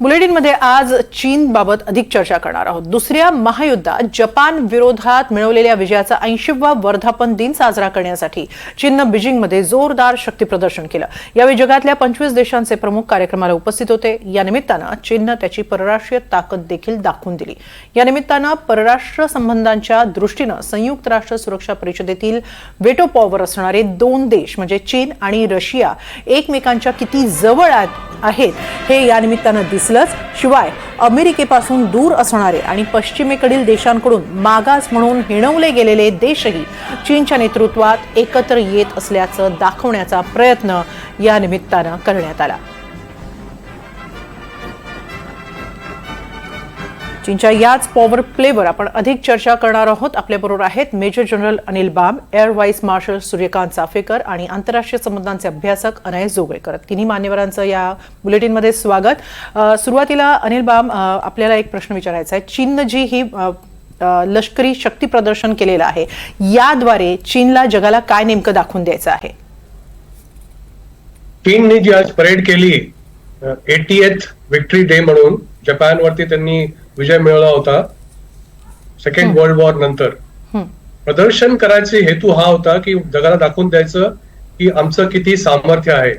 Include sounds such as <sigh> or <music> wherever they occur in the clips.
बुलेटिनमध्ये आज चीन बाबत अधिक चर्चा करणार आहोत. दुसऱ्या महायुद्धात जपान विरोधात मिळवलेल्या विजयाचा ऐंशीवा वर्धापन दिन साजरा करण्यासाठी चीननं बीजिंगमध्ये जोरदार शक्ती प्रदर्शन केलं. यावेळी जगातल्या पंचवीस देशांचे प्रमुख कार्यक्रमाला उपस्थित होते. या निमित्तानं चीननं त्याची परराष्ट्रीय ताकद देखील दाखवून दिली. या निमित्तानं परराष्ट्र संबंधांच्या दृष्टीनं संयुक्त राष्ट्र सुरक्षा परिषदेतील वेटो पॉवर असणारे दोन देश म्हणजे चीन आणि रशिया एकमेकांच्या किती जवळ आहेत हे या निमित्तानं दिसलंच. शिवाय अमेरिकेपासून दूर असणारे आणि पश्चिमेकडील देशांकडून मागास म्हणून हिणवले गेलेले देशही चीनच्या नेतृत्वात एकत्र येत असल्याचं दाखवण्याचा प्रयत्न या निमित्तानं करण्यात आला. चीनच्या याच पॉवर प्लेवर आपण अधिक चर्चा करणार आहोत. आपल्याबरोबर आहेत major general Anil Bam air vice marshal Suryakant Chaphekar आणि आंतरराष्ट्रीय संबंधांचे अभ्यासक अनय जोगळेकर. तिन्ही मान्यवरांचं या बुलेटिनमध्ये स्वागत. सुरुवातीला अनिल बाम आपल्याला एक प्रश्न विचारायचा आहे. चीननं जी ही लष्करी शक्ती प्रदर्शन केलेलं आहे याद्वारे चीनला जगाला काय नेमकं दाखवून द्यायचं आहे? चीनने जी आज परेड केली एटीएथ विक्ट्री डे म्हणून जपानवरती त्यांनी विजय मिळवला होता. सेकंड वर्ल्ड वॉर नंतर. प्रदर्शन करायचे हेतू हा होता की जगाला दाखवून द्यायचं की आमचं किती सामर्थ्य आहे.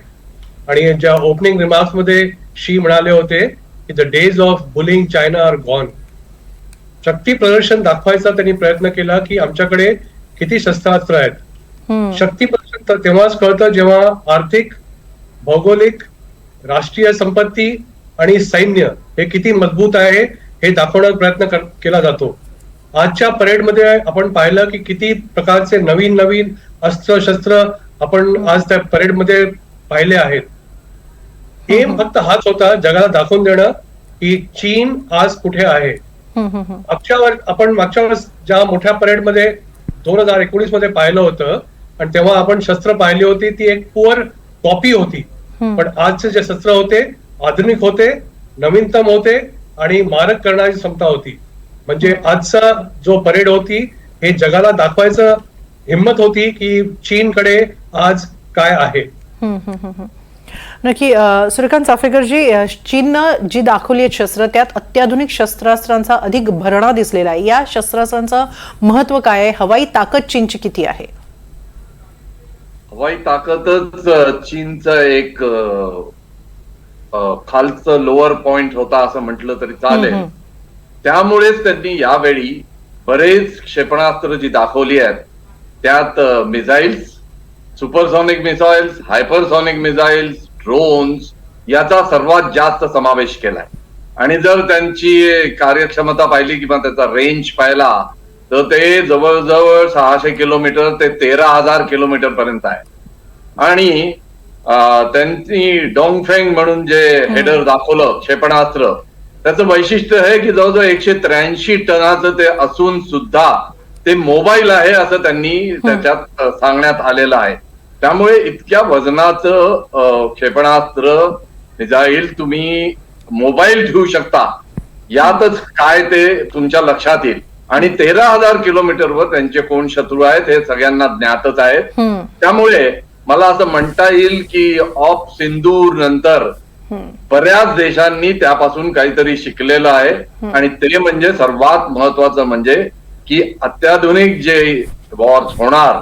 आणि ज्या ओपनिंग रिमार्क्समध्ये शी म्हणाले होते की the days of bullying China are gone शक्ती प्रदर्शन दाखवायचा त्यांनी प्रयत्न केला की आमच्याकडे किती शस्त्रास्त्र आहेत. शक्ती प्रदर्शन तेव्हाच कळतं जेव्हा आर्थिक भौगोलिक राष्ट्रीय संपत्ती आणि सैन्य हे किती मजबूत आहे हे दाखवण्याचा प्रयत्न केला जातो. आजच्या परेडमध्ये आपण पाहिलं की किती प्रकारचे नवीन नवीन अस्त्र शस्त्र आपण आज त्या परेडमध्ये पाहिले आहेत. एम फक्त हाच होता जगाला दाखवून देणं की चीन आज कुठे आहे. मागच्या वर आपण मागच्या वेळेस ज्या मोठ्या परेडमध्ये दोन हजार एकोणीसमध्ये पाहिलं होतं आणि तेव्हा आपण शस्त्र पाहिली होती ती एक पुअर कॉपी होती. पण आजचे जे शस्त्र होते आधुनिक होते नवीनतम होते आणि मारक करण्याची क्षमता होती. म्हणजे आजचा जो परेड होती हे जगाला दाखवायचं हिंमत होती की चीनकडे आज काय आहे. हम्म, हम्म, हम्म, हम्म. नक्की सूर्यकांत चाफेकरजी चीननं जी दाखवली आहेत शस्त्र त्यात अत्याधुनिक शस्त्रास्त्रांचा अधिक भरणा दिसलेला आहे. या शस्त्रास्त्रांचं महत्त्व काय आहे? हवाई ताकद चीनची किती आहे? हवाई ताकदच चीनचं एक खालचं लोअर पॉइंट होता असं म्हटलं तरी चालेल. त्यामुळेच त्यांनी यावेळी बरेच क्षेपणास्त्र जी दाखवली आहेत त्यात missiles supersonic missiles hypersonic missiles drones याचा सर्वात जास्त समावेश केलाय. आणि जर त्यांची कार्यक्षमता पाहिली किंवा त्याचा रेंज पाहिला तर ते जवळजवळ सहाशे किलोमीटर ते तेरा हजार किलोमीटर पर्यंत आहे. आणि त्यांनी डोंगफेंग म्हणून जे हेडर दाखवलं क्षेपणास्त्र त्याचं वैशिष्ट्य आहे की जवळजवळ एकशे त्र्याऐंशी टनाचं ते असून सुद्धा ते मोबाईल आहे असं त्यांनी त्याच्यात सांगण्यात आलेलं आहे. त्यामुळे इतक्या वजनाचं क्षेपणास्त्र मिसाईल तुम्ही मोबाईल ठेवू शकता. यातच काय ते तुमच्या लक्षात येईल. आणि तेरा हजार किलोमीटरवर त्यांचे कोण शत्रू आहेत हे सगळ्यांना ज्ञातच आहेत. त्यामुळे मला असं म्हणता येईल की ऑफ सिंदूर नंतर बऱ्याच देशांनी त्यापासून काहीतरी शिकलेलं आहे. आणि ते म्हणजे सर्वात महत्वाचं म्हणजे की अत्याधुनिक जे वॉर्स होणार.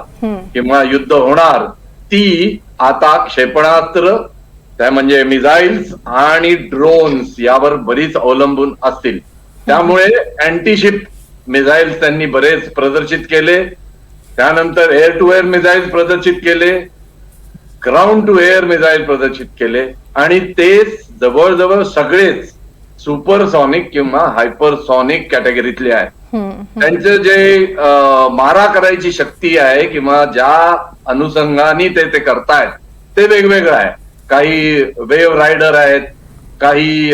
किंवा युद्ध होणार ती आता क्षेपणास्त्र त्या म्हणजे मिसाईल्स आणि ड्रोन्स यावर बरीच अवलंबून असतील. त्यामुळे अँटीशिप मिसाईल्स त्यांनी बरेच प्रदर्शित केले. त्यानंतर एअर टू एअर मिसाईल्स प्रदर्शित केले. ग्राउंड टू एअर मिसाईल प्रदर्शित केले आणि ते जवळजवळ सगळेच सुपरसॉनिक किंवा हायपरसॉनिक कॅटेगरीतले आहेत. त्यांचं जे मारा करायची शक्ती आहे किंवा ज्या अनुषंगाने ते ते करतायत ते वेगवेगळं आहे. काही वेव्ह रायडर आहेत काही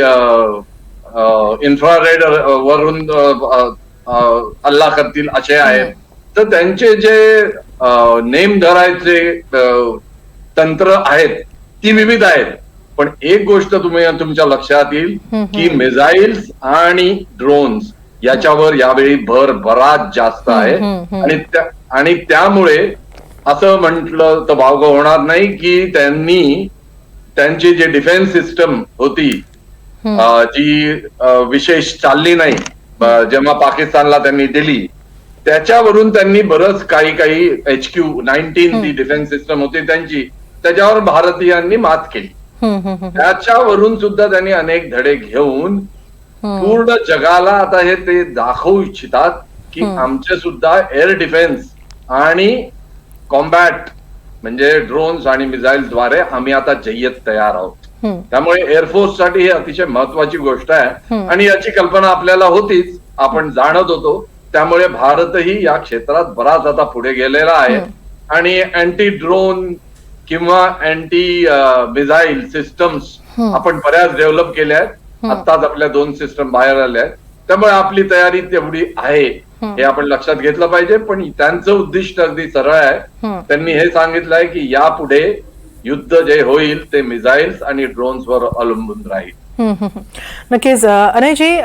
इन्फ्रारेड वरून हल्ला करतील असे आहेत. तर त्यांचे जे नेम धरायचे तंत्र आहेत ती विविध आहेत. पण एक गोष्ट तुम्ही तुमच्या लक्षात येईल. की मिसाईल्स आणि ड्रोन्स याच्यावर यावेळी भर बराच जास्त आहे. आणि त्या आणि त्यामुळे असं म्हटलं तर भावग होणार नाही की त्यांनी त्यांची जी डिफेन्स सिस्टम होती जी विशेष चालली नाही जेव्हा पाकिस्तानला त्यांनी दिली त्याच्यावरून त्यांनी बरंच काही काही एच क्यू नाईन्टीन ती डिफेन्स सिस्टम होती त्यांची. त्याच्यावर भारतीयांनी मात केली. त्याच्यावरून सुद्धा त्यांनी अनेक धडे घेऊन. पूर्ण जगाला आता हे ते दाखवू इच्छितात की आमचे सुद्धा एअर डिफेन्स आणि कॉम्बॅट म्हणजे ड्रोन्स आणि मिसाईल्सद्वारे आम्ही आता जय्यत तयार आहोत. त्यामुळे एअरफोर्ससाठी ही अतिशय महत्वाची गोष्ट आहे. आणि याची कल्पना आपल्याला होतीच. आपण जाणत होतो. त्यामुळे भारतही या क्षेत्रात बराच आता पुढे गेलेला आहे. आणि अँटी ड्रोन किंवा अँटी मिसाईल सिस्टम्स आपण बऱ्याच डेव्हलप केल्या आहेत. आत्ताच आपल्या दोन सिस्टम बाहेर आल्या आहेत. त्यामुळे आपली तयारी तेवढी आहे. हे. आपण लक्षात घेतलं पाहिजे. पण त्यांचं उद्दिष्ट अगदी सरळ आहे. त्यांनी हे सांगितलंय की यापुढे युद्ध जे होईल ते मिसाईल्स आणि ड्रोन्सवर अवलंबून राहील. नक्कीच. अनयजी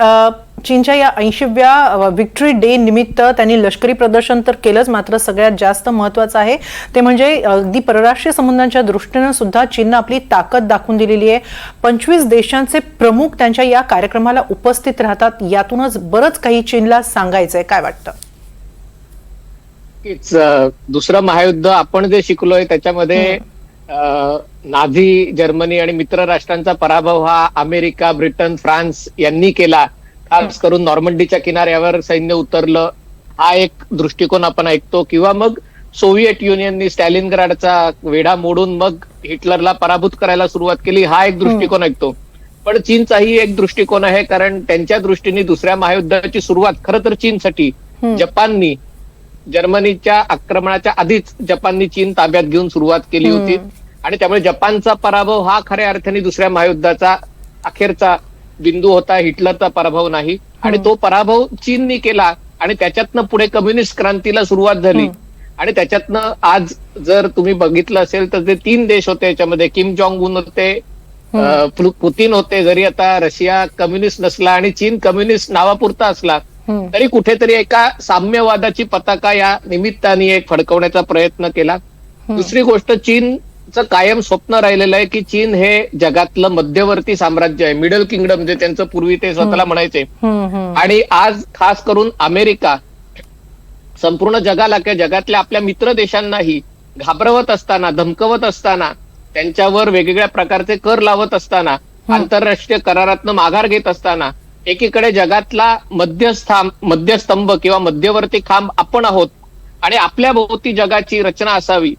चीनच्या या ऐंशीव्या विक्टरी डे निमित्त त्यांनी लष्करी प्रदर्शन तर केलंच मात्र सगळ्यात जास्त महत्वाचं आहे ते म्हणजे अगदी परराष्ट्रीय संबंधांच्या दृष्टीनं सुद्धा चीननं आपली ताकद दाखवून दिलेली आहे. पंचवीस देशांचे प्रमुख त्यांच्या या कार्यक्रमाला उपस्थित राहतात यातूनच बरंच काही चीनला सांगायचंय. काय वाटतं? दुसरं महायुद्ध आपण जे शिकलोय त्याच्यामध्ये नाझी जर्मनी आणि मित्र राष्ट्रांचा पराभव हा अमेरिका ब्रिटन फ्रान्स यांनी केला. खास करून नॉर्मंडीच्या किनाऱ्यावर सैन्य उतरलं. हा एक दृष्टिकोन आपण ऐकतो. किंवा मग सोव्हिएट युनियननी स्टॅलिनग्राडचा वेढा मोडून मग हिटलरला पराभूत करायला सुरुवात केली. हा एक दृष्टिकोन ऐकतो. पण चीनचाही एक दृष्टिकोन आहे कारण त्यांच्या दृष्टीने दुसऱ्या महायुद्धाची सुरुवात खरं तर चीनसाठी जपाननी जर्मनीच्या आक्रमणाच्या आधीच जपाननी चीन ताब्यात घेऊन सुरुवात केली होती. आणि त्यामुळे जपानचा पराभव हा खऱ्या अर्थाने दुसऱ्या महायुद्धाचा अखेरचा बिंदू होता हिटलरचा पराभव नाही. आणि तो पराभव चीननी केला आणि त्याच्यातनं पुढे कम्युनिस्ट क्रांतीला सुरुवात झाली. आणि त्याच्यातनं आज जर तुम्ही बघितलं असेल तर ते तीन देश होते याच्यामध्ये किम जॉंग उन होते पुतीन होते जरी आता रशिया कम्युनिस्ट नसला आणि चीन कम्युनिस्ट नावापुरता असला. तरी कुठेतरी एका साम्यवादाची पताका या निमित्ताने एक फडकवण्याचा प्रयत्न केला. दुसरी गोष्ट चीनचं कायम स्वप्न राहिलेलं आहे की चीन हे जगातलं मध्यवर्ती साम्राज्य आहे. मिडल किंगडम जे त्यांचं पूर्वी ते स्वतःला म्हणायचे. आणि आज खास करून अमेरिका संपूर्ण जगाला किंवा जगातल्या आपल्या मित्र देशांनाही घाबरवत असताना धमकवत असताना त्यांच्यावर वेगवेगळ्या प्रकारचे कर लावत असताना आंतरराष्ट्रीय करारातनं माघार घेत असताना एकीकडे जगातला मध्यस्थांब मध्यस्तंभ किंवा मध्यवर्ती खांब आपण आहोत आणि आपल्या भोवती जगाची रचना असावी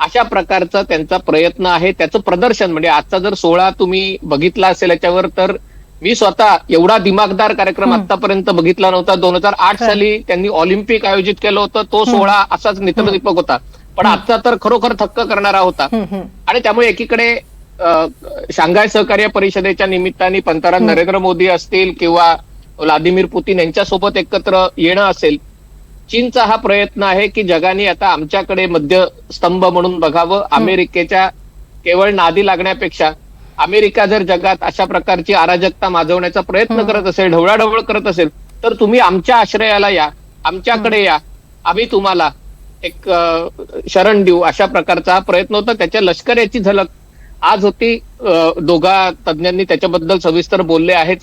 अशा प्रकारचा त्यांचा प्रयत्न आहे. त्याचं प्रदर्शन म्हणजे आजचा जर सोहळा तुम्ही बघितला असेल याच्यावर तर मी स्वतः एवढा दिमागदार कार्यक्रम आतापर्यंत बघितला नव्हता. दोन हजार आठ साली त्यांनी ऑलिम्पिक आयोजित केलं होतं. तो सोहळा असाच नेत्रदीपक होता. पण आजचा तर खरोखर थक्क करणारा होता. आणि त्यामुळे एकीकडे शांघाय सहकार्य परिषदेच्या निमित्ताने पंतप्रधान नरेंद्र मोदी असतील किंवा व्लादिमीर पुतीन यांच्यासोबत एकत्र येणं असेल चीनचा हा प्रयत्न आहे की जगाने आता आमच्याकडे मध्यस्तंभ म्हणून बघावं. अमेरिकेच्या केवळ नादी लागण्यापेक्षा अमेरिका जर जगात अशा प्रकारची अराजकता माजवण्याचा प्रयत्न करत असेल ढवळाढवळ करत असेल तर तुम्ही आमच्या आश्रयाला या आमच्याकडे या. आम्ही तुम्हाला एक शरण देऊ अशा प्रकारचा प्रयत्न होता. त्याच्या लष्कर याची झलक आज होती दोघा तज्ञांनी त्याच्याबद्दल सविस्तर बोलले आहेच.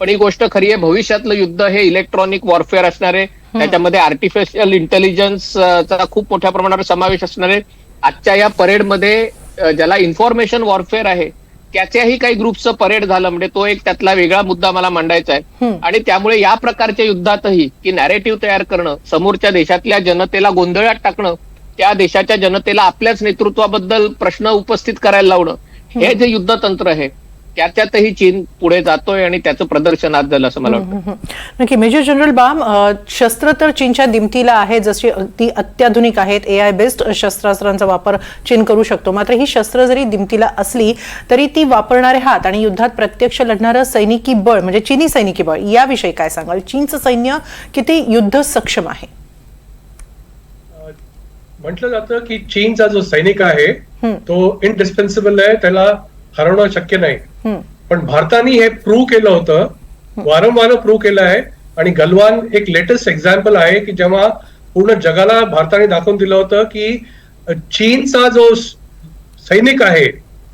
पण ही गोष्ट खरी आहे भविष्यातलं युद्ध हे इलेक्ट्रॉनिक वॉरफेअर असणार आहे त्याच्यामध्ये आर्टिफिशियल इंटेलिजन्स चा खूप मोठ्या प्रमाणावर समावेश असणार आहे आजच्या या परेडमध्ये ज्याला इन्फॉर्मेशन वॉरफेअर आहे त्याच्याही काही ग्रुपचं परेड झालं म्हणजे तो एक त्यातला वेगळा मुद्दा मला मांडायचा आहे. आणि त्यामुळे या प्रकारच्या युद्धातही की नॅरेटिव्ह तयार करणं समोरच्या देशातल्या जनतेला गोंधळात टाकणं त्या देशाच्या जनतेला आपल्याच नेतृत्वाबद्दल प्रश्न उपस्थित करायला लावणं हे जे युद्धतंत्र आहे त्याच्यातही चीन पुढे जातोय आणि त्याचं प्रदर्शन आज झालं असं मला वाटतं. नक्की मेजर जनरल बाम शस्त्र तर चीनच्या दिमतीला आहे जशी ती अत्याधुनिक आहेत ए आय बेस्ड शस्त्रास्त्रांचा वापर चीन करू शकतो. मात्र ही शस्त्र जरी दिमतीला असली तरी ती वापरणारे हात आणि युद्धात प्रत्यक्ष लढणारं सैनिकी बळ म्हणजे चीनी सैनिकी बळ याविषयी काय सांगाल? चीनचं सैन्य किती युद्ध सक्षम आहे? म्हटलं जातं की चीनचा जो सैनिक आहे. तो इनडिस्पेन्सिबल आहे त्याला हरवणं शक्य नाही. पण भारताने हे प्रूव्ह केलं होतं वारंवार प्रूव्ह केलं आहे आणि गलवान एक लेटेस्ट एक्झाम्पल आहे की जेव्हा पूर्ण जगाला भारताने दाखवून दिलं होतं की चीनचा जो सैनिक आहे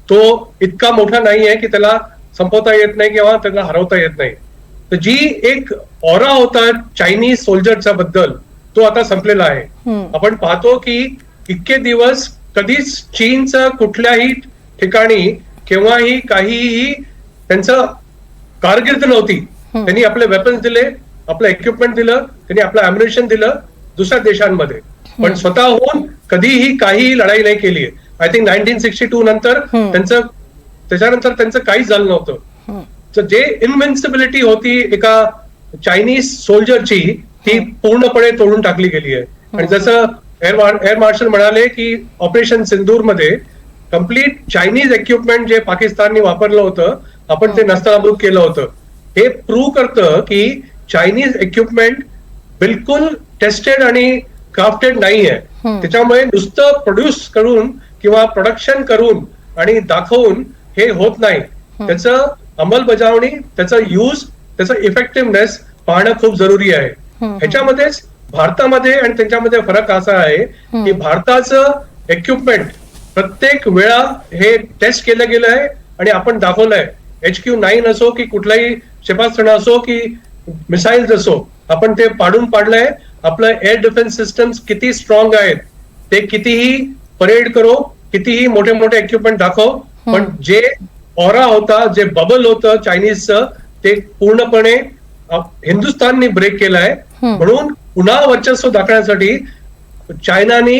तो इतका मोठा नाही आहे की त्याला संपवता येत नाही किंवा त्यांना हरवता येत नाही तर जी एक ऑरा होता चायनीज सोल्जरच्या बद्दल तो आता संपलेला आहे. आपण पाहतो की इतके दिवस कधीच चीनचं कुठल्याही ठिकाणी केव्हाही काहीही त्यांचं कारकीर्द नव्हती. त्यांनी आपले वेपन्स दिले आपलं इक्विपमेंट दिलं त्यांनी आपलं अम्युनेशन दिलं दुसऱ्या देशांमध्ये. पण स्वतःहून कधीही काही लढाई नाही केली I think nineteen sixty two नंतर त्यांचं त्याच्यानंतर त्यांचं काहीच झालं नव्हतं. तर जे इन्व्हिन्सिबिलिटी होती एका चायनीज सोल्जरची ती पूर्णपणे तोडून टाकली गेली आहे. आणि जसं एअर एअर मार्शल म्हणाले की ऑपरेशन सिंदूरमध्ये कंप्लीट चायनीज इक्विपमेंट जे पाकिस्तानने वापरलं होतं आपण ते नस्तनाबूत केलं होतं. हे प्रूव्ह करतं की चायनीज इक्विपमेंट बिलकुल टेस्टेड आणि क्राफ्टेड नाही आहे त्याच्यामुळे नुसतं प्रोड्यूस करून किंवा प्रोडक्शन करून आणि दाखवून हे होत नाही. त्याचं अंमलबजावणी त्याचा यूज त्याचा इफेक्टिव्हनेस पाहणं खूप जरुरी आहे. ह्याच्यामध्येच भारतामध्ये आणि त्यांच्यामध्ये फरक असा आहे की भारताचं इक्विपमेंट प्रत्येक वेळा हे टेस्ट केलं गेलं आहे आणि आपण दाखवलंय. एच क्यू नाईन असो की कुठलाही क्षेपणास्त्र असो की मिसाईल्स असो आपण ते पाडून पाडलंय. आपलं एअर डिफेन्स सिस्टम्स किती स्ट्रॉंग आहेत ते कितीही परेड करो कितीही मोठे मोठे इक्विपमेंट दाखव. पण जे ऑरा होता जे बबल होतं चायनीजचं ते पूर्णपणे हिंदुस्थानने ब्रेक केलाय. म्हणून पुन्हा वर्चस्व दाखवण्यासाठी चायनाने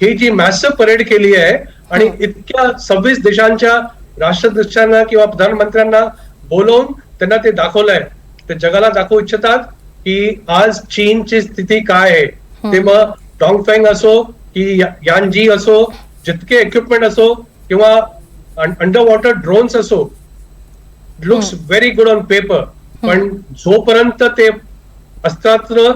ही जी मॅसिव्ह परेड केली आहे आणि इतक्या सव्वीस देशांच्या राष्ट्राध्यक्षांना किंवा प्रधानमंत्र्यांना बोलवून त्यांना ते दाखवलंय. ते जगाला दाखवू इच्छितात की आज चीनची स्थिती काय आहे. ते मग डॉंगफेंग असो की यानजी असो जितके इक्विपमेंट असो किंवा अंडर वॉटर ड्रोन्स असो looks very good on paper पण जोपर्यंत ते अस्त्रास्त्र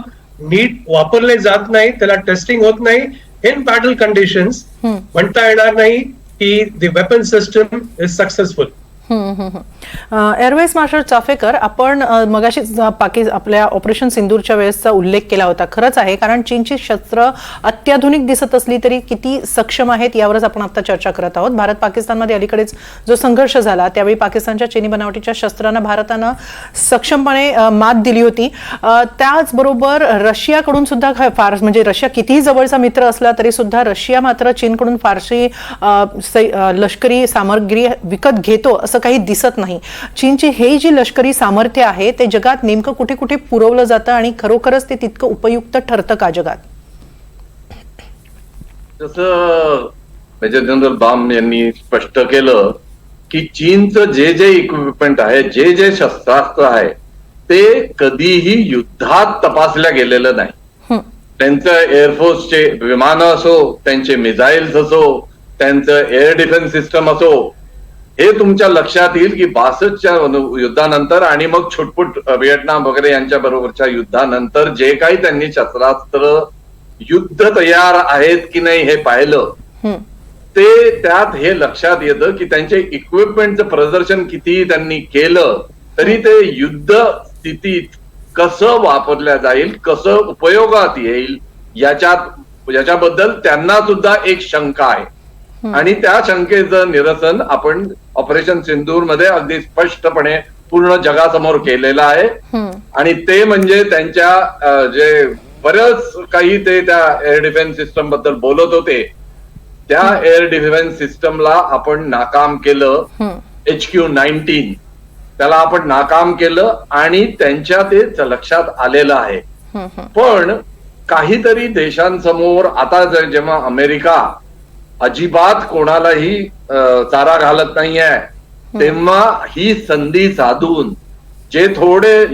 नीट वापरले जात नाही त्याला टेस्टिंग होत नाही. इन बॅटल कंडिशन्स म्हणता येणार नाही की the weapon system is successful air vice marshal Chaphekar आपण मगाशी ज- आपल्या ऑपरेशन सिंदूरच्या वेळेसचा उल्लेख केला होता. खरंच आहे कारण चीनची शस्त्र अत्याधुनिक दिसत असली तरी किती सक्षम आहेत यावरच आपण आता चर्चा करत आहोत. भारत पाकिस्तानमध्ये अलीकडेच जो संघर्ष झाला त्यावेळी पाकिस्तानच्या चीनी बनावटीच्या शस्त्रांना भारतानं सक्षमपणे मात दिली होती. त्याचबरोबर रशियाकडून सुद्धा ख- फार म्हणजे रशिया कितीही जवळचा मित्र असला तरी सुद्धा रशिया मात्र चीनकडून फारशी लष्करी सामग्री विकत घेतो असं काही दिसत नाही. चीनची हे जी लष्करी सामर्थ्य आहे ते जगात नेमकं कुठे कुठे पुरवलं जातं आणि खरोखरच ते तितकं उपयुक्त ठरतं का जगात? जसं मेजर जनरल बाम यांनी स्पष्ट केलं की चीनचं जे जे इक्विपमेंट आहे जे जे शस्त्रास्त्र आहे ते कधीही युद्धात तपासल्या गेलेलं नाही. हं, त्यांचं एअरफोर्सचे विमानं असो त्यांचे मिसाईल्स असो त्यांचं एअर डिफेन्स सिस्टम असो हे तुमच्या लक्षात येईल की बासष्टच्या युद्धानंतर आणि मग छुटपुट व्हिएटनाम वगैरे यांच्या बरोबरच्या युद्धानंतर जे काही त्यांनी शस्त्रास्त्र युद्ध तयार आहेत की नाही हे पाहिलं ते त्यात हे लक्षात येतं की त्यांचे इक्विपमेंटचं प्रदर्शन किती त्यांनी केलं तरी ते युद्ध स्थितीत कसं वापरल्या जाईल कसं उपयोगात येईल याच्यात याच्याबद्दल त्यांना सुद्धा एक शंका आहे. आणि त्या शंकेचं निरसन आपण ऑपरेशन सिंदूरमध्ये अगदी स्पष्टपणे पूर्ण जगासमोर केलेलं आहे. आणि ते म्हणजे त्यांच्या जे बरंच काही ते त्या एअर डिफेन्स सिस्टमबद्दल बोलत होते त्या एअर डिफेन्स सिस्टमला आपण नाकाम केलं. एच क्यू नाईन्टीन त्याला आपण नाकाम केलं आणि त्यांच्या ते लक्षात आलेलं आहे. पण काहीतरी देशांसमोर आता ज- जेव्हा अमेरिका अजिबात कोणालाही चारा घालत नाहीये. तेव्हा ही संधी साधून जे थोडे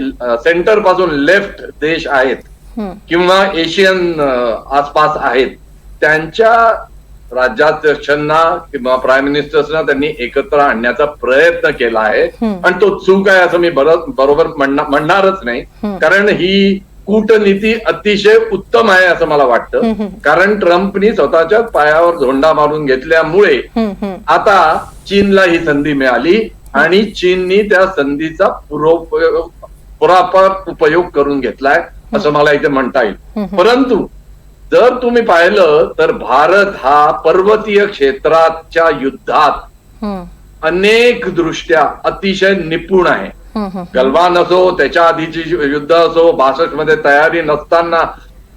सेंटरपासून लेफ्ट देश आहेत किंवा एशियन आसपास आहेत त्यांच्या राज्याध्यक्षांना किंवा प्राईम मिनिस्टर्सना त्यांनी एकत्र आणण्याचा प्रयत्न केला आहे. आणि तो चूक आहे असं मी बरो- बरोबर म्हणणा- म्हणणारच नाही. कारण ही कूटनीती अतिशय उत्तम आहे असं मला वाटतं. कारण ट्रम्पनी स्वतःच्या पायावर झोंडा मारून घेतल्यामुळे. आता चीनला ही संधी मिळाली आणि चीननी त्या संधीचा पुरोपयोग पुरापार उपयोग करून घेतलाय असं मला इथे म्हणता येईल. परंतु जर तुम्ही पाहिलं तर भारत हा पर्वतीय क्षेत्राच्या युद्धात अनेक दृष्ट्या अतिशय निपुण आहे. गलवान असो त्याच्या आधीची युद्ध असो बासष्टमध्ये तयारी नसताना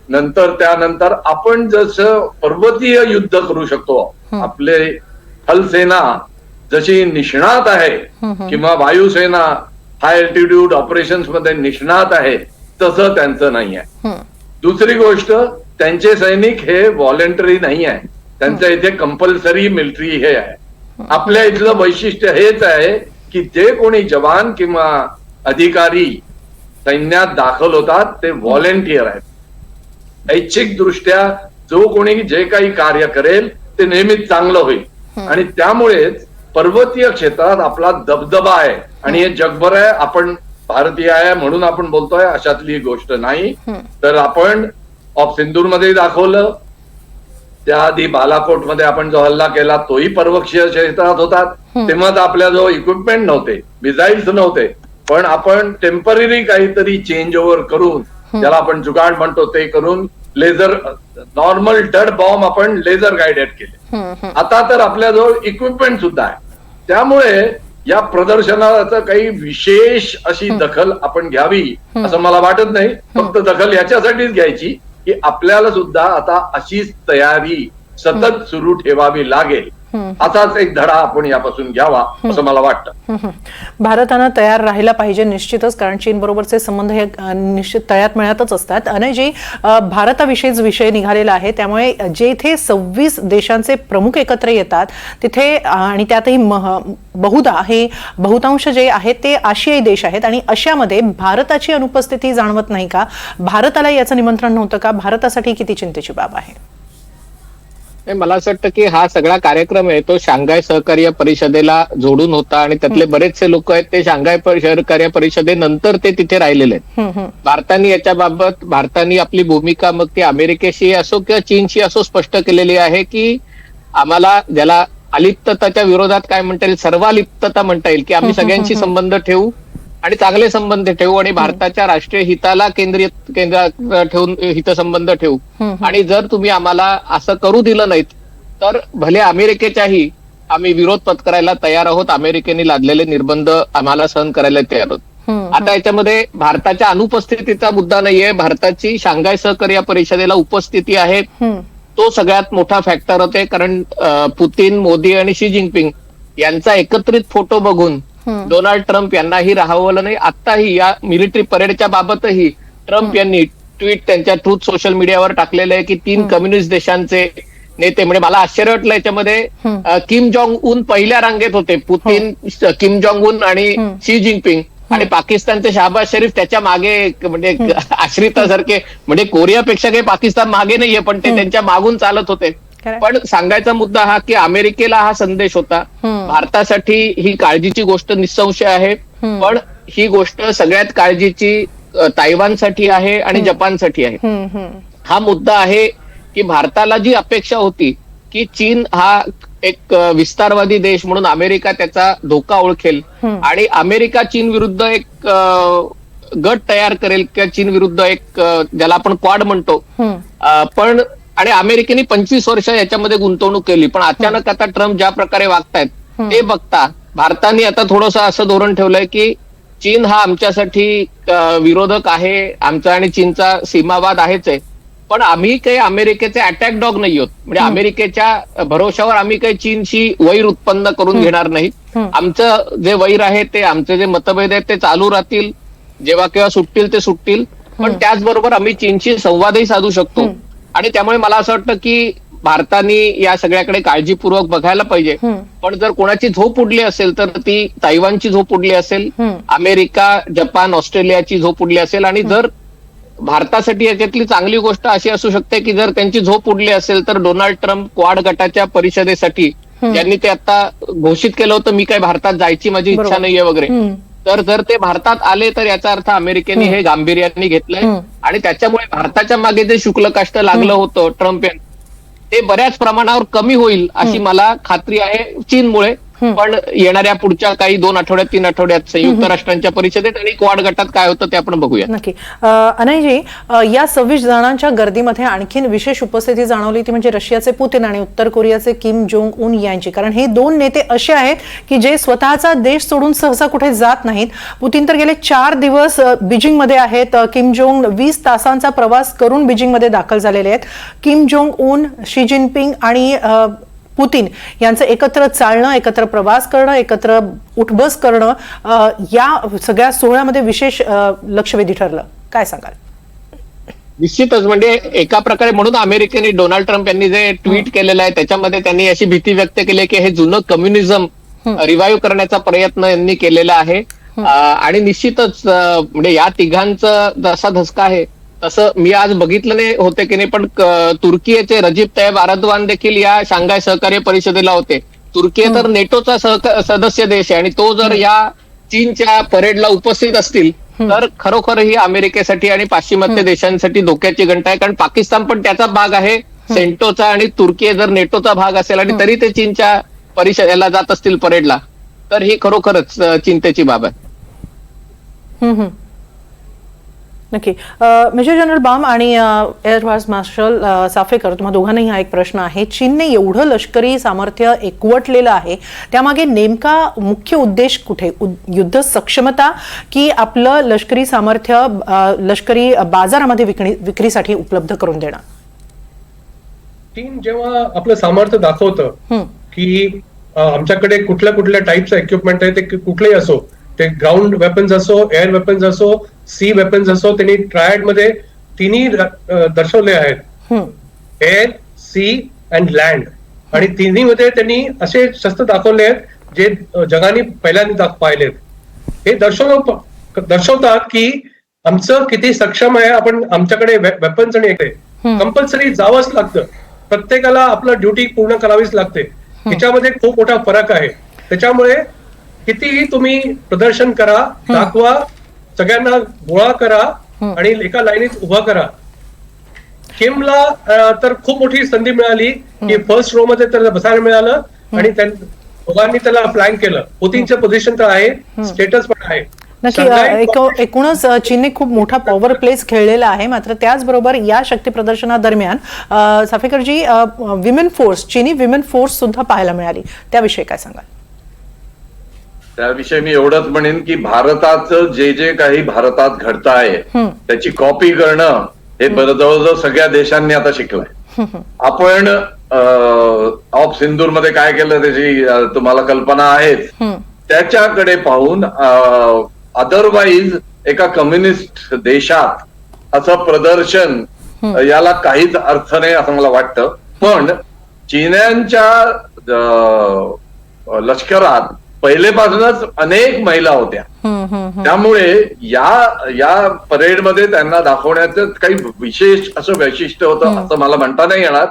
नंतर त्यानंतर आपण जसं पर्वतीय युद्ध करू शकतो आपले थलसेना जशी निष्णात आहे किंवा वायुसेना हाय अल्टिट्यूड ऑपरेशन्समध्ये निष्णात आहे तसं त्यांचं नाही आहे. दुसरी गोष्ट त्यांचे सैनिक हे व्हॉलेंटरी नाही आहे. त्यांच्या इथे कंपल्सरी मिलिटरी हे आहे. आपल्या इथलं वैशिष्ट्य हेच आहे की जे कोणी जवान किंवा अधिकारी सैन्यात दाखल होतात ते व्हॉलेंटियर आहेत. ऐच्छिक दृष्ट्या जो कोणी जे काही कार्य करेल ते नेहमीच चांगलं होईल. आणि त्यामुळेच पर्वतीय क्षेत्रात आपला दबदबा आहे. आणि हे जगभर आहे आपण भारतीय आहे म्हणून आपण बोलतोय अशातली गोष्ट नाही. तर आपण ऑफ सिंदूरमध्ये दाखवलं त्याआधी बालाकोटमध्ये आपण जो हल्ला केला तोही पर्वतीय क्षेत्रात होतात तेव्हा तर आपल्या जो इक्विपमेंट नव्हते मिसाईल्स नव्हते. पण आपण टेंपररी काहीतरी चेंज ओव्हर करून ज्याला आपण जुगाड म्हणतो ते करून लेझर नॉर्मल डड बॉम्ब आपण लेझर गायडेड केले. आता तर आपल्याजवळ इक्विपमेंट सुद्धा आहे त्यामुळे या प्रदर्शनाचं काही विशेष अशी दखल आपण घ्यावी असं मला वाटत नाही. फक्त दखल याच्यासाठीच घ्यायची की आपल्याला सुद्धा आता अशीच तयारी सतत सुरू ठेवावी लागेल. असाच एक धडा आपण यापासून घ्यावा असं मला वाटतं. भारतानं तयार राहायला पाहिजे निश्चितच कारण चीन बरोबरचे संबंध हे निश्चित तळ्यात मिळतच असतात. अनयजी अ, भारताविषयीच विषय निघालेला आहे त्यामुळे जेथे सव्वीस देशांचे प्रमुख एकत्र येतात तिथे आणि त्यातही बहुधा हे बहुतांश जे आहेत ते आशियाई देश आहेत. आणि अशामध्ये भारताची अनुपस्थिती जाणवत नाही का? भारताला याचं निमंत्रण नव्हतं का? भारतासाठी किती चिंतेची बाब आहे? मला असं वाटतं की हा सगळा कार्यक्रम आहे तो शांघाय सहकार्य परिषदेला जोडून होता आणि त्यातले बरेचसे लोक आहेत ते शांघाय सहकार्य परिषदेनंतर ते तिथे राहिलेले आहेत. भारताने याच्याबाबत भारताने आपली भूमिका मग ती अमेरिकेशी असो किंवा चीनशी असो स्पष्ट केलेली आहे की आम्हाला ज्याला अलिप्तताच्या विरोधात काय म्हणता येईल सर्वालिप्तता म्हणता येईल की आम्ही सगळ्यांशी संबंध ठेवू आणि चांगले संबंध ठेवू आणि भारताच्या राष्ट्रीय हिताला केंद्रीय केंद्रात ठेवून हितसंबंध ठेवू आणि जर तुम्ही आम्हाला असं करू दिलं नाहीत तर भले अमेरिकेच्याही आम्ही विरोध पत्करायला तयार आहोत अमेरिकेने लादलेले निर्बंध आम्हाला सहन करायला तयार आहोत. आता याच्यामध्ये भारताच्या अनुपस्थितीचा मुद्दा नाहीये भारताची शांघाय सहकार्य परिषदेला उपस्थिती आहे. तो सगळ्यात मोठा फॅक्टर होते कारण पुतीन मोदी आणि शी जिनपिंग यांचा एकत्रित फोटो बघून. डोनाल्ड ट्रम्प यांनाही राहावलं नाही. आताही या मिलिटरी परेडच्या बाबतही ट्रम्प यांनी ट्विट त्यांच्या ट्रूथ सोशल मीडियावर टाकलेलं आहे की तीन कम्युनिस्ट देशांचे नेते म्हणजे मला आश्चर्य वाटलं याच्यामध्ये किम जोंग उन पहिल्या रांगेत होते. पुतीन किम जोंग उन आणि. Xi Jinping. आणि पाकिस्तानचे शहबाज शरीफ त्याच्यामागे म्हणजे <laughs> आश्रितासारखे म्हणजे कोरियापेक्षा काही पाकिस्तान मागे नाहीये पण ते त्यांच्या मागून चालत होते. पण सांगायचा मुद्दा हा की अमेरिकेला हा संदेश होता. भारतासाठी ही काळजीची गोष्ट निसंशय आहे. पण ही गोष्ट सगळ्यात काळजीची तायवानसाठी आहे आणि जपानसाठी आहे. हा मुद्दा आहे की भारताला जी अपेक्षा होती की चीन हा एक विस्तारवादी देश म्हणून अमेरिका त्याचा धोका ओळखेल. आणि अमेरिका चीन विरुद्ध एक गट तयार करेल किंवा चीन विरुद्ध एक ज्याला आपण क्वाड म्हणतो पण आणि अमेरिकेने पंचवीस वर्ष याच्यामध्ये गुंतवणूक केली. पण अचानक आता ट्रम्प ज्या प्रकारे वागतायत ते बघता भारताने आता थोडस असं धोरण ठेवलंय की चीन हा आमच्यासाठी विरोधक आहे आमचा आणि चीनचा सीमावाद आहेच आहे. पण आम्ही काही अमेरिकेचे अटॅक डॉग नाही आहोत. म्हणजे अमेरिकेच्या भरोशावर आम्ही काही चीनशी वैर उत्पन्न करून घेणार नाही. आमचं जे वैर आहे ते आमचे जे मतभेद आहेत ते चालू राहतील. जेव्हा केव्हा सुटतील ते सुटतील. पण त्याचबरोबर आम्ही चीनशी संवादही साधू शकतो. आणि त्यामुळे मला असं वाटतं की भारताने या सगळ्याकडे काळजीपूर्वक बघायला पाहिजे. पण जर कोणाची झोप उडली असेल तर ती तायवानची झोप उडली असेल. अमेरिका जपान ऑस्ट्रेलियाची झोप उडली असेल आणि जर भारतासाठी याच्यातली चांगली गोष्ट अशी असू शकते की जर त्यांची झोप उडली असेल तर डोनाल्ड ट्रम्प क्वाड गटाच्या परिषदेसाठी ज्यांनी ते आता घोषित केलं होतं मी काय भारतात जायची माझी इच्छा. नाहीये वगैरे. तर जर ते भारतात आले तर याचा अर्थ अमेरिकेने हे गांभीर्याने घेतलंय. आणि त्याच्यामुळे भारताच्या मागे जे शुक्ल काष्ट लागलं होतं ट्रम्प यांना ते बऱ्याच प्रमाणावर कमी होईल अशी मला खात्री आहे चीनमुळे. पण येणाऱ्या पुढच्या काही दोन आठवड्यात तीन आठवड्यात संयुक्त राष्ट्रांच्या परिषदेत आणि क्वाड गटात काय होतं ते आपण बघूया नक्की. अनयजी या सव्वीस जणांच्या गर्दीमध्ये आणखीन विशेष उपस्थिती जाणवली ती म्हणजे रशियाचे पुतीन आणि उत्तर कोरियाचे किम जोंग उन यांची. कारण हे दोन नेते असे आहेत की जे स्वतःचा देश सोडून सहसा कुठे जात नाहीत. पुतीन तर गेले चार दिवस बीजिंगमध्ये आहेत. किम जोंग वीस तासांचा प्रवास करून बीजिंगमध्ये दाखल झालेले आहेत. Kim Jong Un Xi Jinping आणि पुतीन यांचं एकत्र चालणं एकत्र प्रवास करणं एकत्र उठबस करणं या सगळ्या सोहळ्यामध्ये विशेष लक्षवेधी ठरलं. काय सांगाल? निश्चितच. म्हणजे एका प्रकारे म्हणून अमेरिकेने डोनाल्ड ट्रम्प यांनी जे ट्विट केलेलं आहे त्याच्यामध्ये त्यांनी अशी भीती व्यक्त केली की हे जुनं कम्युनिझम रिवाईव्ह करण्याचा प्रयत्न यांनी केलेला आहे. आणि निश्चितच म्हणजे या तिघांचं जसा धसका आहे तसं मी आज बघितलं नाही होते की नाही पण तुर्कीचे रजीब तय्यब अरदवान देखील या शांघाय सहकार्य परिषदेला होते. तुर्की तर नेटोचा सदस्य देश आहे आणि तो जर या चीनच्या परेडला उपस्थित असतील तर खरोखर ही अमेरिकेसाठी आणि पाश्चिमात्य देशांसाठी धोक्याची घंटा आहे. कारण पाकिस्तान पण त्याचा भाग आहे सेंटोचा आणि तुर्की जर नेटोचा भाग असेल आणि तरी ते चीनच्या परिषदेला जात असतील परेडला तर ही खरोखरच चिंतेची बाब आहे. नक्की. मेजर जनरल बाम आणि एअर व्हाईस मार्शल साफेकर तुम्हा दोघांनाही हा एक प्रश्न आहे. चीनने एवढं लष्करी सामर्थ्य एकवटलेलं आहे. त्यामागे नेमका मुख्य उद्देश कुठे? युद्ध सक्षमता की आपलं लष्करी सामर्थ्य लष्करी बाजारामध्ये विकणी विक्रीसाठी उपलब्ध करून देणं? चीन जेव्हा आपलं सामर्थ्य दाखवतं की आमच्याकडे कुठल्या कुठल्या टाईपचं इक्विपमेंट आहे ते कुठलेही असो ते ग्राउंड वेपन्स असो एअर वेपन्स असो सी वेपन्स असो त्यांनी ट्रायडमध्ये तिन्ही दर्शवले आहेत. एअर सी अँड लँड आणि तिन्ही मध्ये त्यांनी असे शस्त्र दाखवले आहेत जे जगाने पहिल्यांदा दाख- पाहिलेत हे दर्शव दर्शवतात की आमचं किती सक्षम आहे आपण आमच्याकडे वेपन्स आणि कंपल्सरी जावंच लागतं. प्रत्येकाला आपलं ड्युटी पूर्ण करावीच लागते. ह्याच्यामध्ये खूप मोठा फरक आहे. त्याच्यामुळे कितीही तुम्ही प्रदर्शन करा दाखवा सगळ्यांना गोळा करा आणि एका लाईनीत उभा करा. किमला तर खूप मोठी संधी मिळाली की फर्स्ट रो मध्ये त्याला बसायला मिळालं आणि दोघांनी त्याला प्लॅन केलं. पुतीनचं पोझिशन तर आहे स्टेटस पण आहे. नक्की एकूणच चीनने खूप मोठा पॉवर प्लेस खेळलेला आहे. मात्र त्याचबरोबर या शक्ती प्रदर्शनादरम्यान साफेकरजी विमेन फोर्स चीनी विमेन फोर्स सुद्धा पाहायला मिळाली. त्याविषयी काय सांगाल? त्याविषयी मी एवढंच म्हणेन की भारताचं जे जे काही भारतात घडत आहे. त्याची कॉपी करणं हे बरं जवळजवळ सगळ्या देशांनी आता शिकलंय. आपण ऑफ सिंदूरमध्ये काय केलं त्याची तुम्हाला कल्पना आहेच. त्याच्याकडे पाहून अदरवाईज एका कम्युनिस्ट देशात असं प्रदर्शन याला काहीच अर्थ नाही असं मला वाटतं. पण चीन्यांच्या लष्करात पहिलेपासूनच अनेक महिला होत्या. त्यामुळे या या परेडमध्ये त्यांना दाखवण्याचं काही विशेष असं वैशिष्ट्य होतं असं मला म्हणता नाही येणार.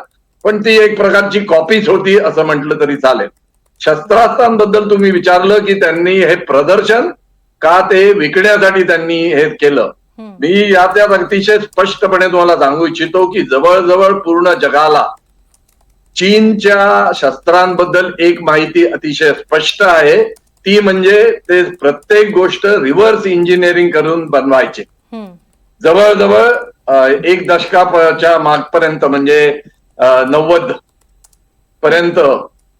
पण ती एक प्रकारची कॉपीच होती असं म्हटलं तरी चालेल. शस्त्रास्त्रांबद्दल तुम्ही विचारलं की त्यांनी हे प्रदर्शन का ते विकण्यासाठी त्यांनी हे केलं? मी यात अतिशय स्पष्टपणे तुम्हाला सांगू इच्छितो की जवळजवळ पूर्ण जगाला चीनच्या शस्त्रांबद्दल एक माहिती अतिशय स्पष्ट आहे. ती म्हणजे ते प्रत्येक गोष्ट रिव्हर्स इंजिनिअरिंग करून बनवायचे. जवळजवळ एक दशकाच्या मागपर्यंत म्हणजे नव्वद पर्यंत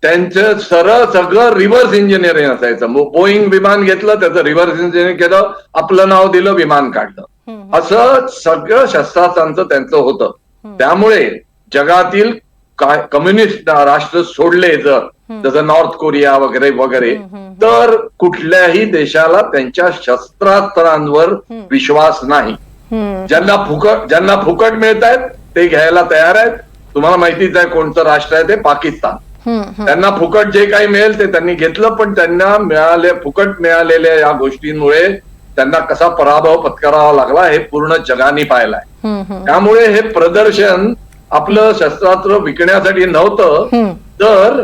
त्यांचं सरळ सगळं रिव्हर्स इंजिनिअरिंग असायचं. बोईंग विमान घेतलं त्याचं रिव्हर्स इंजिनिअरिंग केलं आपलं नाव दिलं विमान काढलं. असं सगळं शस्त्रास्त्रांचं त्यांचं होतं. त्यामुळे जगातील कम्युनिस्ट राष्ट्र सोडले जर जसं नॉर्थ कोरिया वगैरे वगैरे तर कुठल्याही देशाला त्यांच्या शस्त्रास्त्रांवर विश्वास नाही. ज्यांना फुकट ज्यांना फुकट मिळत आहेत ते घ्यायला तयार आहेत. तुम्हाला माहितीच आहे कोणतं राष्ट्र आहे ते? पाकिस्तान. त्यांना फुकट जे काही मिळेल ते त्यांनी घेतलं पण त्यांना मिळाले फुकट मिळालेल्या या गोष्टींमुळे त्यांना कसा पराभव पत्करावा लागला हे पूर्ण जगाने पाहिलाय. त्यामुळे हे प्रदर्शन आपलं शस्त्रास्त्र विकण्यासाठी नव्हतं. तर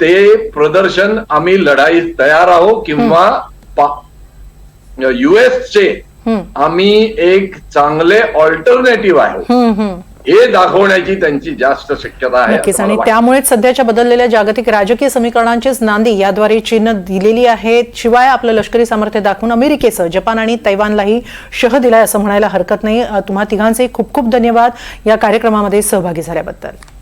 ते प्रदर्शन आम्ही लढाईत तयार आहोत किंवा युएसचे आम्ही एक चांगले ऑल्टरनेटिव्ह आहे. हे दाखवण्याची त्यांची जास्त शक्यता आहे नक्कीच. आणि. त्यामुळेच सध्याच्या बदललेल्या जागतिक राजकीय समीकरणांचीच नांदी याद्वारे चीननं दिलेली आहे शिवाय आपलं लष्करी सामर्थ्य दाखवून अमेरिकेसह जपान आणि तैवानलाही शह दिलाय असं म्हणायला हरकत नाही. तुम्हा तिघांचे खूप खूप धन्यवाद या कार्यक्रमामध्ये सहभागी झाल्याबद्दल.